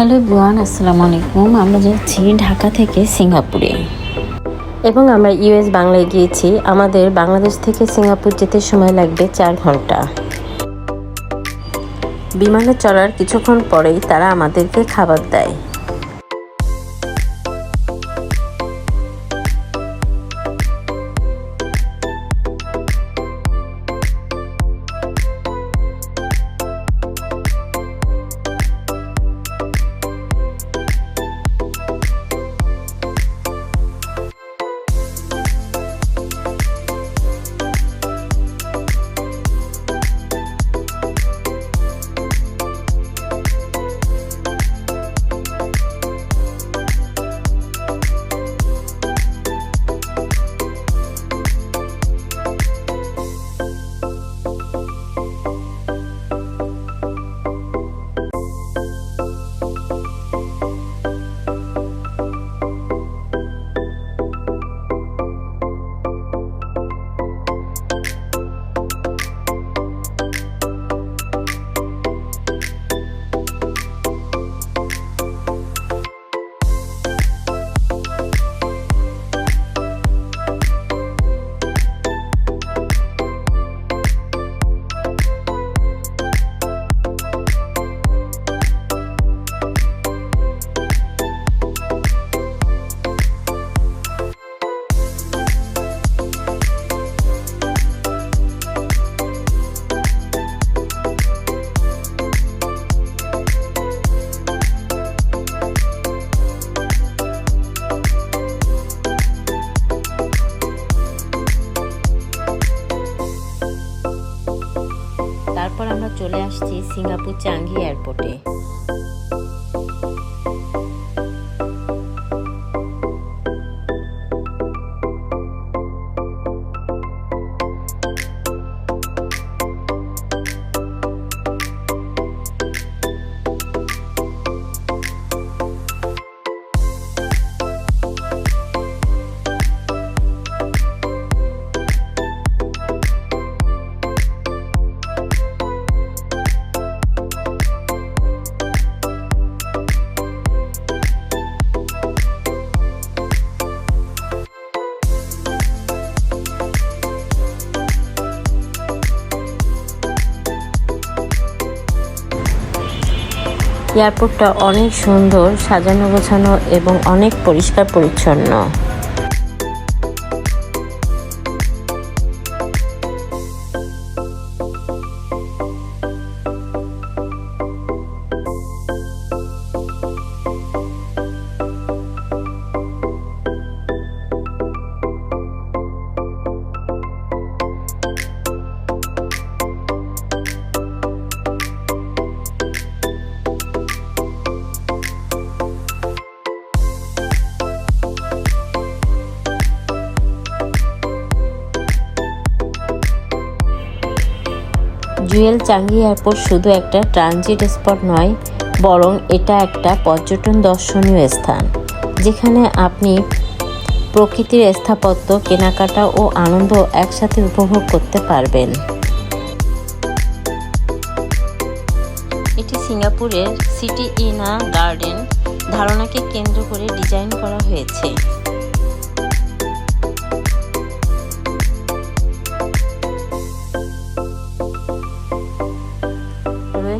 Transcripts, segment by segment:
Hello buoyant আসসালামু আলাইকুম। আমরা যাচ্ছি ঢাকা থেকে সিঙ্গাপুরে। এবং আমরা ইউএস বাংলায় গিয়েছি। আমাদের বাংলাদেশ থেকে সিঙ্গাপুর যেতে সময় লাগবে চার ঘণ্টা। বিমানে চলার কিছুক্ষণ পরেই তারা আমাদেরকে খাবার দেয়। তারপর আমরা চলে আসছি সিঙ্গাপুর চাঙ্গি এয়ারপোর্টে। এয়ারপোর্টটা অনেক সুন্দর সাজানো গোছানো এবং অনেক পরিষ্কার পরিচ্ছন্ন জুয়েল চাঙ্গি এয়ারপোর্ট শুধু একটা ট্রানজিট স্পট নয়, বরং এটা একটা পর্যটন দর্শনীয় স্থান, যেখানে আপনি প্রকৃতির স্থাপত্য, কেনাকাটা ও আনন্দ একসাথে উপভোগ করতে পারবেন। এটি সিঙ্গাপুরের সিটি ইনা গার্ডেন ধারণাকে কেন্দ্র করে ডিজাইন করা হয়েছে।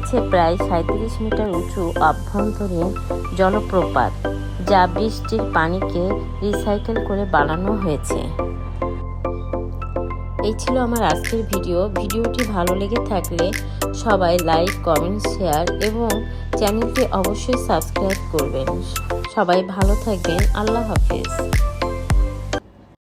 রয়েছে প্রায় সাঁত্রিশ মিটার উঁচু অভ্যন্তরীণ জলপ্রপাত, যা বৃষ্টির পানিকে রিসাইকেল করে বানানো হয়েছে। এই ছিল আমার আজকের ভিডিও। ভিডিওটি ভালো লেগে থাকলে সবাই লাইক, কমেন্ট, শেয়ার এবং চ্যানেলটি অবশ্যই সাবস্ক্রাইব করবেন। সবাই ভালো থাকবেন। আল্লাহ হাফেজ।